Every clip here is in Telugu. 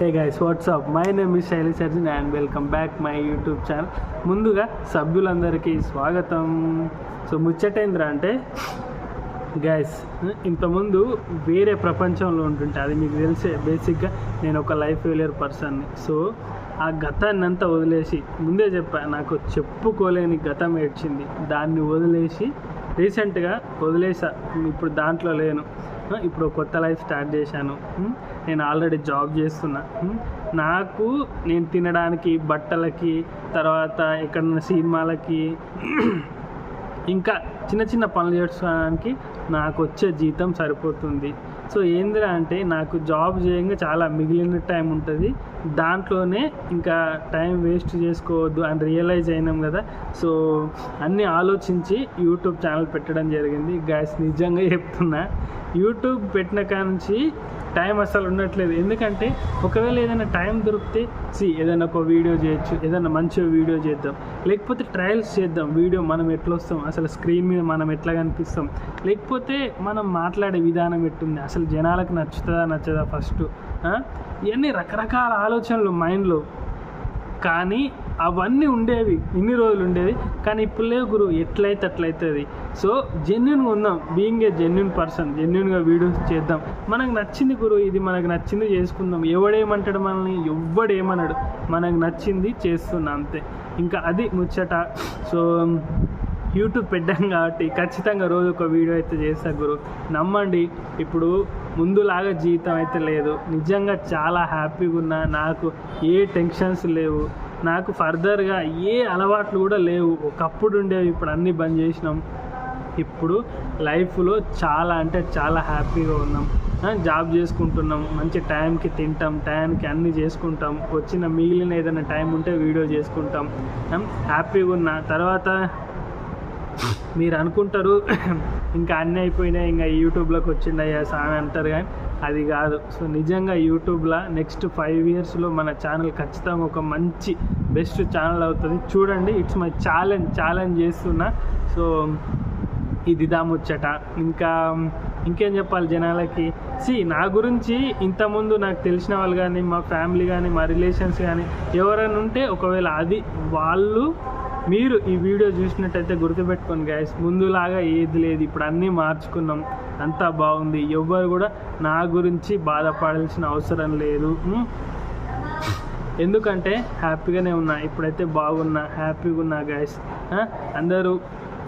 Hey guys what's up my name is Shailesh Arjun and welcome back my YouTube channel ముందుగా సభ్యులందరికీ స్వాగతం. సో ముచ్చటేంద్ర అంటే గైస్ ఇంతకుముందు వేరే ప్రపంచంలో ఉంటుంటే అది మీకు తెలిసే బేసిక్గా నేను ఒక లైఫ్ ఫెయిలియర్ పర్సన్ని సో ఆ గతాన్ని అంతా వదిలేసి ముందే చెప్పా నాకు చెప్పుకోలేని గతం ఏడ్చింది. దాన్ని వదిలేసి రీసెంట్గా వదిలేసా. ఇప్పుడు దాంట్లో లేను. ఇప్పుడు కొత్త లైఫ్ స్టార్ట్ చేశాను. Hmm? నేను ఆల్రెడీ జాబ్ చేస్తున్నా. నాకు నేను తినడానికి బట్టలకి తర్వాత ఎక్కడన్నా సినిమాలకి ఇంకా చిన్న చిన్న పనులు చేసుకోవడానికి నాకు వచ్చే జీతం సరిపోతుంది. సో ఏందిరా అంటే నాకు జాబ్ చేయంగా చాలా మిగిలిన టైం ఉంటుంది. దాంట్లోనే ఇంకా టైం వేస్ట్ చేసుకోవద్దు అని రియలైజ్ అయినాం కదా. సో అన్నీ ఆలోచించి యూట్యూబ్ ఛానల్ పెట్టడం జరిగింది. గ్యాస్ నిజంగా చెప్తున్నా. యూట్యూబ్ పెట్టిన నుంచి టైం అసలు ఉండట్లేదు. ఎందుకంటే ఒకవేళ ఏదైనా టైం దొరికితే సి ఏదైనా ఒక వీడియో చేయొచ్చు ఏదైనా మంచి వీడియో చేద్దాం. లేకపోతే ట్రయల్స్ చేద్దాం వీడియో మనం ఎట్లా వస్తాం అసలు స్క్రీన్ మీద మనం ఎట్లా కనిపిస్తాం. లేకపోతే మనం మాట్లాడే విధానం ఎట్టుంది అసలు జనాలకు నచ్చుతుందా నచ్చదా ఫస్ట్ ఇవన్నీ రకరకాల ఆలోచనలు మైండ్లో. కానీ అవన్నీ ఉండేవి ఇన్ని రోజులు ఉండేవి. కానీ ఇప్పుడు లేవు గురువు ఎట్లయితే అట్లయితుంది. సో జెన్యున్గా ఉందాం. బీయింగ్ ఏ జెన్యున్ పర్సన్ జెన్యున్గా వీడియోస్ చేద్దాం. మనకు నచ్చింది గురువు ఇది మనకు నచ్చింది చేసుకుందాం. ఎవడేమంటాడు మనల్ని? ఎవడేమన్నాడు మనకు నచ్చింది చేస్తున్నా అంతే. ఇంకా అది ముచ్చట. సో యూట్యూబ్ పెట్టాం కాబట్టి ఖచ్చితంగా రోజు ఒక వీడియో అయితే చేస్తా గురు. నమ్మండి. ఇప్పుడు ముందులాగా జీవితం అయితే లేదు. నిజంగా చాలా హ్యాపీగా ఉన్నా నాకు ఏ టెన్షన్స్ లేవు. నాకు ఫర్దర్గా ఏ అలవాట్లు కూడా లేవు. ఒకప్పుడు ఉండేవి ఇప్పుడు అన్నీ బంద్ చేసినాం. ఇప్పుడు లైఫ్లో చాలా అంటే చాలా హ్యాపీగా ఉన్నాం. జాబ్ చేసుకుంటున్నాం మంచి టైంకి తింటాం టైంకి అన్నీ చేసుకుంటాం. వచ్చిన మిగిలిన ఏదైనా టైం ఉంటే వీడియో చేసుకుంటాం. హ్యాపీగా ఉన్నా. తర్వాత మీరు అనుకుంటారు ఇంకా అన్నీ అయిపోయినాయి ఇంకా యూట్యూబ్లోకి వచ్చిండయ్యా సామె అంటారు కానీ అది కాదు. సో నిజంగా యూట్యూబ్లో నెక్స్ట్ ఫైవ్ ఇయర్స్లో మన ఛానల్ ఖచ్చితంగా ఒక మంచి బెస్ట్ ఛానల్ అవుతుంది. చూడండి ఇట్స్ మై ఛాలెంజ్ ఛాలెంజ్ చేస్తున్నా. సో ఇది దాముచ్చట ఇంకా ఇంకేం చెప్పాలి జనాలకి? సి నా గురించి ఇంతకుముందు నాకు తెలిసిన వాళ్ళు కానీ మా ఫ్యామిలీ కానీ మా రిలేషన్స్ కానీ ఎవరైనా ఉంటే ఒకవేళ అది వాళ్ళు మీరు ఈ వీడియో చూసినట్టయితే గుర్తుపెట్టుకోండి గాయస్ ముందులాగా ఏది లేదు. ఇప్పుడు అన్నీ మార్చుకున్నాం. అంతా బాగుంది. ఎవ్వరు కూడా నా గురించి బాధపడాల్సిన అవసరం లేదు. ఎందుకంటే హ్యాపీగానే ఉన్నా. ఇప్పుడైతే బాగున్నా. హ్యాపీగా ఉన్నా గాయస్ అందరూ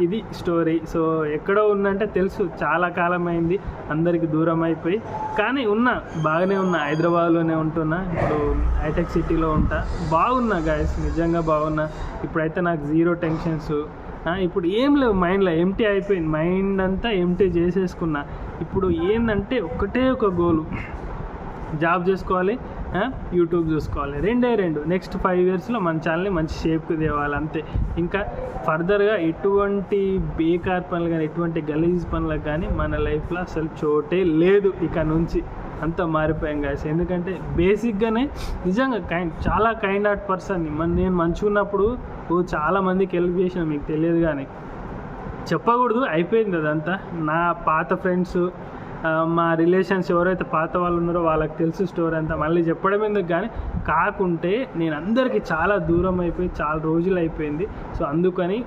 ఇది స్టోరీ. సో ఎక్కడో ఉందంటే తెలుసు. చాలా కాలం అయింది అందరికి దూరం అయిపోయి కానీ ఉన్నా బాగానే ఉన్నా హైదరాబాద్లోనే ఉంటున్నా. ఇప్పుడు హైటెక్ సిటీలో ఉంటా. బాగున్నా గాయస్ నిజంగా బాగున్నా. ఇప్పుడైతే నాకు జీరో టెన్షన్స్. ఇప్పుడు ఏం లేవు. మైండ్లో ఎంటీ అయిపోయింది. మైండ్ అంతా ఎంటీ చేసేసుకున్నా. ఇప్పుడు ఏంటంటే ఒకటే ఒక గోలు జాబ్ చేసుకోవాలి. యూట్యూబ్ చూసుకోవాలి. రెండే రెండు. నెక్స్ట్ ఫైవ్ ఇయర్స్లో మన ఛానల్ని మంచి షేప్కి తేవాలి అంతే. ఇంకా ఫర్దర్గా ఎటువంటి బేకార్ పనులు కానీ ఎటువంటి గలీజ్ పనులకు కానీ మన లైఫ్లో అసలు చోటే లేదు ఇక నుంచి. అంతా మారిపోయాం గాయస్ ఎందుకంటే బేసిక్గానే నిజంగా కైండ్ చాలా కైండ్ హార్ట్ పర్సన్ మన నేను మంచిగా ఉన్నప్పుడు చాలా మందికి హెల్ప్ చేసిన మీకు తెలియదు కానీ. చెప్పకూడదు అయిపోయింది అదంతా. నా పాత ఫ్రెండ్స్ మా రిలేషన్స్ ఎవరైతే పాత వాళ్ళు ఉన్నారో వాళ్ళకి తెలుసు స్టోరీ అంతా. మళ్ళీ చెప్పడం ఎందుకు కానీ కాకుంటే నేను అందరికీ చాలా దూరం అయిపోయి చాలా రోజులు అయిపోయింది. సో అందుకని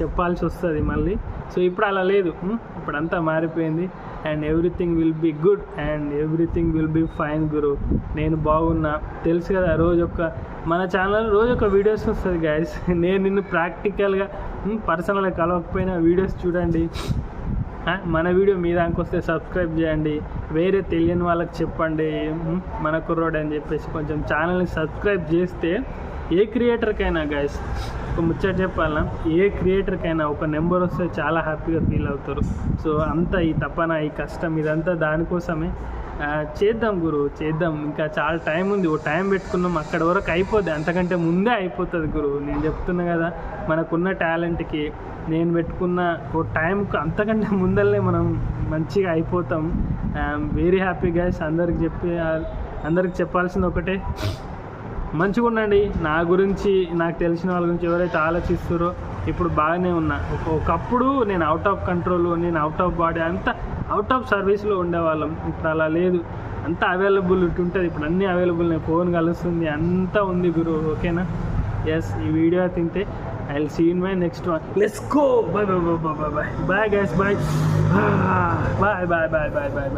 చెప్పాల్సి వస్తుంది మళ్ళీ. సో ఇప్పుడు అలా లేదు. ఇప్పుడంతా మారిపోయింది. And everything will be good and everything will be fine గురు. నేను బాగున్నా. తెలుసు కదా రోజు ఒక మన ఛానల్ రోజు ఒక వీడియోస్ వస్తుంది గాయస్ నేను నిన్ను ప్రాక్టికల్గా పర్సనల్గా కలవకపోయినా వీడియోస్ చూడండి. మన వీడియో మీ దానికి వస్తే సబ్స్క్రైబ్ చేయండి. వేరే తెలియని వాళ్ళకి చెప్పండి. మన కుర్రోడు అని చెప్పేసి కొంచెం ఛానల్ని సబ్స్క్రైబ్ చేస్తే ఏ క్రియేటర్కైనా గైస్ ఒక ముచ్చట చెప్పాలన్నా ఏ క్రియేటర్కైనా ఒక నెంబర్ వస్తే చాలా హ్యాపీగా ఫీల్ అవుతారు. సో అంతా ఈ తపన ఈ కష్టం ఇదంతా దానికోసమే. చేద్దాం గురు చేద్దాం. ఇంకా చాలా టైం ఉంది. ఓ టైం పెట్టుకున్నాం. అక్కడ వరకు అయిపోద్ది. అంతకంటే ముందే అయిపోతుంది గురు. నేను చెప్తున్నా కదా మనకున్న టాలెంట్కి నేను పెట్టుకున్న ఓ టైంకి అంతకంటే ముందరనే మనం మంచిగా అయిపోతాం. వెరీ హ్యాపీ గైస్ అందరికి చెప్పి అందరికి చెప్పాల్సింది ఒకటే. మంచిగా ఉండండి. నా గురించి నాకు తెలిసిన వాళ్ళ గురించి ఎవరైతే ఆలోచిస్తారో ఇప్పుడు బాగానే ఉన్నా. ఒకప్పుడు నేను అవుట్ ఆఫ్ కంట్రోల్ నేను అవుట్ ఆఫ్ బాడీ అంతా అవుట్ ఆఫ్ సర్వీస్లో ఉండేవాళ్ళం. ఇప్పుడు అలా లేదు. అంతా అవైలబుల్ ఉంటుంది. ఇప్పుడు అన్నీ అవైలబుల్ ఫోన్ కలుస్తుంది. అంతా ఉంది గురు. ఓకేనా ఎస్ ఈ వీడియో తింటే I will see in my next one let's go bye bye bye bye bye bye guys bye bye bye bye bye bye bye